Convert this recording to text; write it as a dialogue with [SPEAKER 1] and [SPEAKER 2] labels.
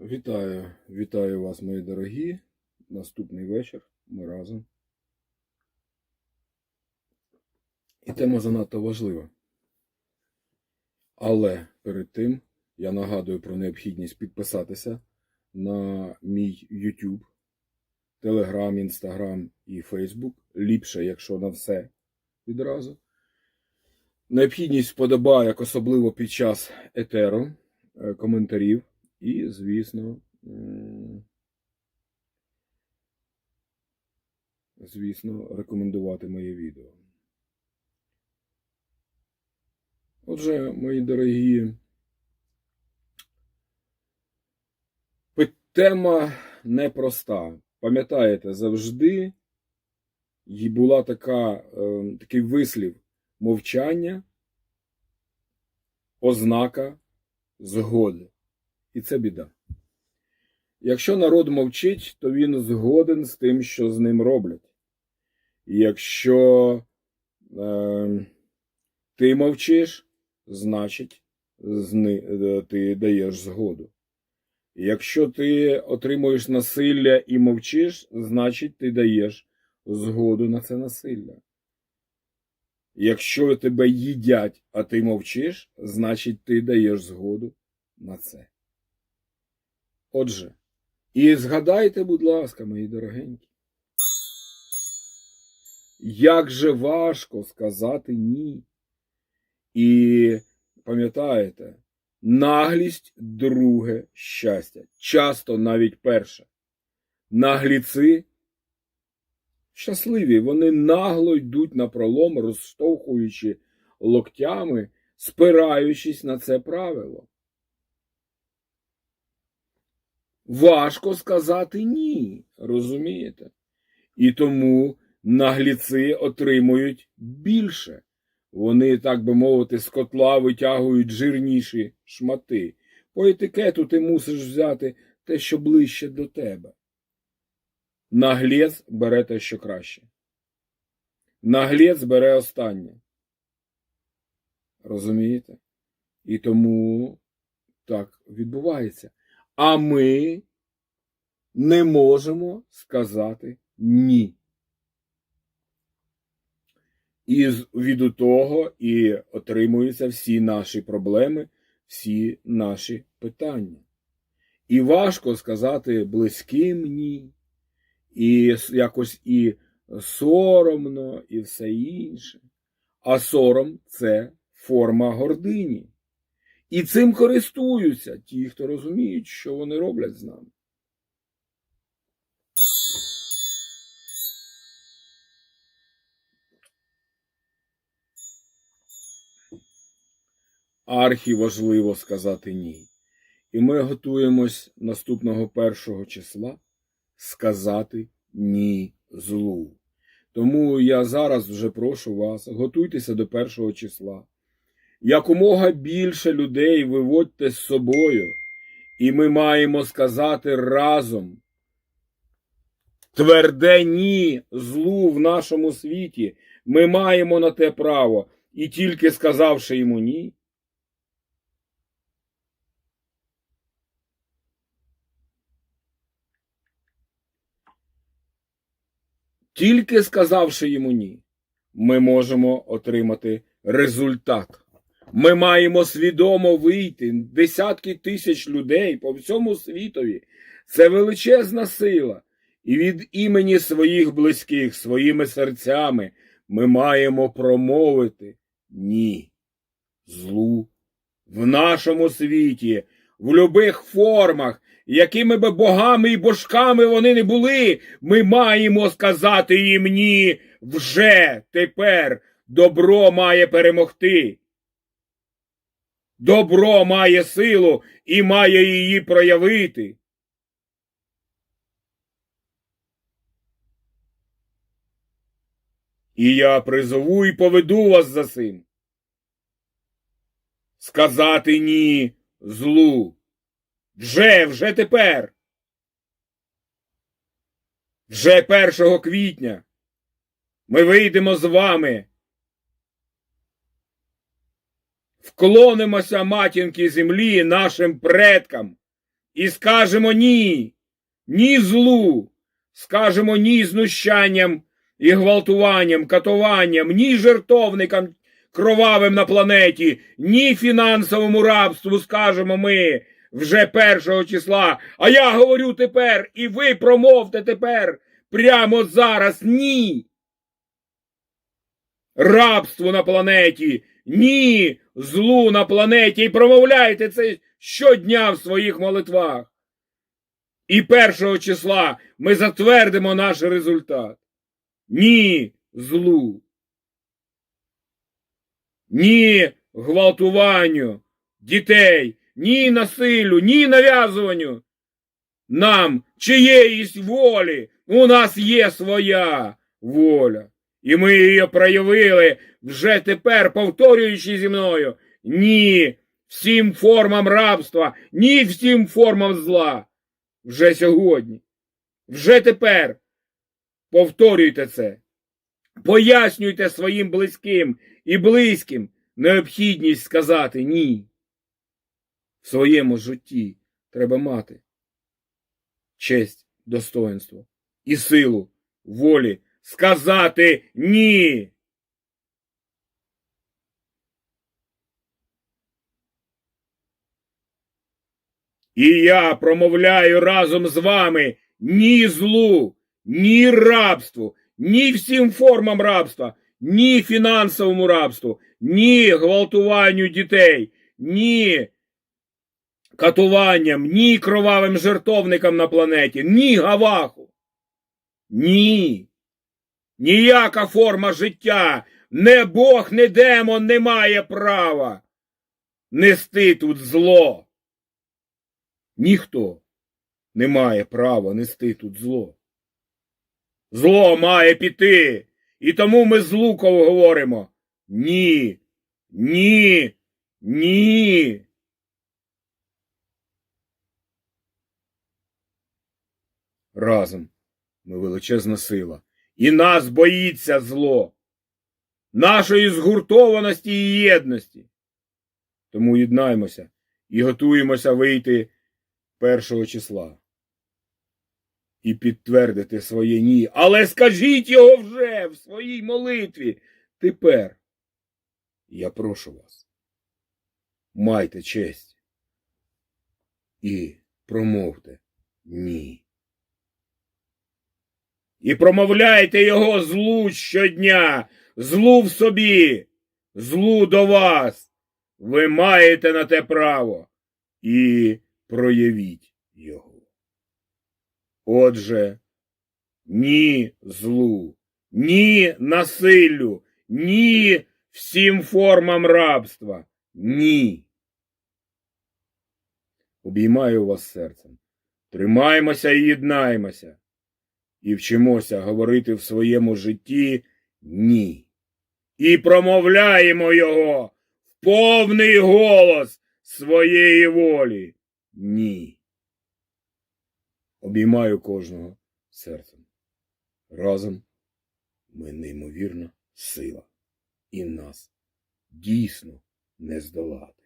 [SPEAKER 1] Вітаю, вітаю вас, мої дорогі. Наступний вечір. Ми разом. І тема занадто важлива. Але перед тим я нагадую про необхідність підписатися на мій YouTube, Telegram, Instagram і Facebook. Ліпше, якщо на все відразу. Необхідність вподобайок, особливо під час етеру, е, коментарів. І, звісно, звісно, рекомендувати моє відео. Отже, мої дорогі, тема непроста. Пам'ятаєте, завжди була така, е, такий вислів мовчання, ознака згоди. І це біда. Якщо народ мовчить, то він згоден з тим, що з ним роблять. І якщо е, ти мовчиш, значить зни, е, ти даєш згоду. І Якщо ти отримуєш насилля і мовчиш, значить ти даєш згоду на це насилля. Якщо тебе їдять, а ти мовчиш, значить ти даєш згоду на це. Отже, і згадайте, будь ласка, мої дорогенькі, як же важко сказати ні. І пам'ятаєте, наглість друге щастя, часто навіть перше. Нагліці щасливі, вони нагло йдуть на пролом, розштовхуючи локтями, спираючись на це правило. Важко сказати ні, розумієте? І тому нагліці отримують більше. Вони, так би мовити, з котла витягують жирніші шмати. По етикету ти мусиш взяти те, що ближче до тебе. Наглець бере те, що краще. Наглець бере останнє. Розумієте? І тому так відбувається. А ми не можемо сказати ні. І від того і отримуються всі наші проблеми, всі наші питання. І важко сказати близьким ні, і якось і соромно, і все інше. А сором це форма гордині. І цим користуються ті, хто розуміють, що вони роблять з нами. Архі важливо сказати ні. І ми готуємось наступного першого числа сказати ні злу. Тому я зараз вже прошу вас, готуйтеся до першого числа. Якомога більше людей виводьте з собою, і ми маємо сказати разом. Тверде ні злу в нашому світі. Ми маємо на те право. І тільки сказавши йому ні, тільки сказавши йому ні, ми можемо отримати результат. Ми маємо свідомо вийти десятки тисяч людей по всьому світові. Це величезна сила. І від імені своїх близьких, своїми серцями ми маємо промовити ні злу в нашому світі, в любих формах, якими би богами і божками вони не були, ми маємо сказати їм ні вже тепер. Добро має перемогти. Добро має силу і має її проявити. І я призову і поведу вас за цим. Сказати ні злу. Вже, вже тепер. Вже 1 квітня ми вийдемо з вами. Вклонимося матінки землі нашим предкам і скажемо ні, ні злу, скажемо ні знущанням і гвалтуванням, катуванням, ні жертовникам кровавим на планеті, ні фінансовому рабству, скажемо ми вже першого числа. А я говорю тепер, і ви промовте тепер, прямо зараз ні. Рабству на планеті, ні злу на планеті. І промовляйте це щодня в своїх молитвах. І першого числа ми затвердимо наш результат. Ні злу. Ні гвалтуванню дітей, ні насилю, ні нав'язуванню. Нам чиєїсь волі. У нас є своя воля. І ми її проявили вже тепер, повторюючи зі мною. Ні всім формам рабства, ні всім формам зла. Вже сьогодні. Вже тепер. Повторюйте це. Пояснюйте своїм близьким і близьким необхідність сказати ні. В своєму житті треба мати честь, достоинство і силу волі сказати ні. І я промовляю разом з вами ні злу, ні рабству, ні всім формам рабства, ні фінансовому рабству, ні гвалтуванню дітей, ні катуванням, ні кровавим жертовникам на планеті, ні гаваху. Ні. Ніяка форма життя, не Бог, не демон не має права нести тут зло. Ніхто не має права нести тут зло. Зло має піти. І тому ми з Луков говоримо ні, ні, ні. Разом ми величезна сила. І нас боїться зло, нашої згуртованості і єдності. Тому єднаймося і готуємося вийти першого числа і підтвердити своє ні. Але скажіть його вже в своїй молитві. Тепер я прошу вас, майте честь і промовте ні. І промовляйте його злу щодня, злу в собі, злу до вас. Ви маєте на те право і проявіть його. Отже, ні злу, ні насиллю, ні всім формам рабства, ні. Обіймаю вас серцем. Тримаймося і єднаймося. І вчимося говорити в своєму житті ні. І промовляємо його в повний голос своєї волі. Ні. Обіймаю кожного серцем. Разом ми неймовірна сила, і нас дійсно не здолати.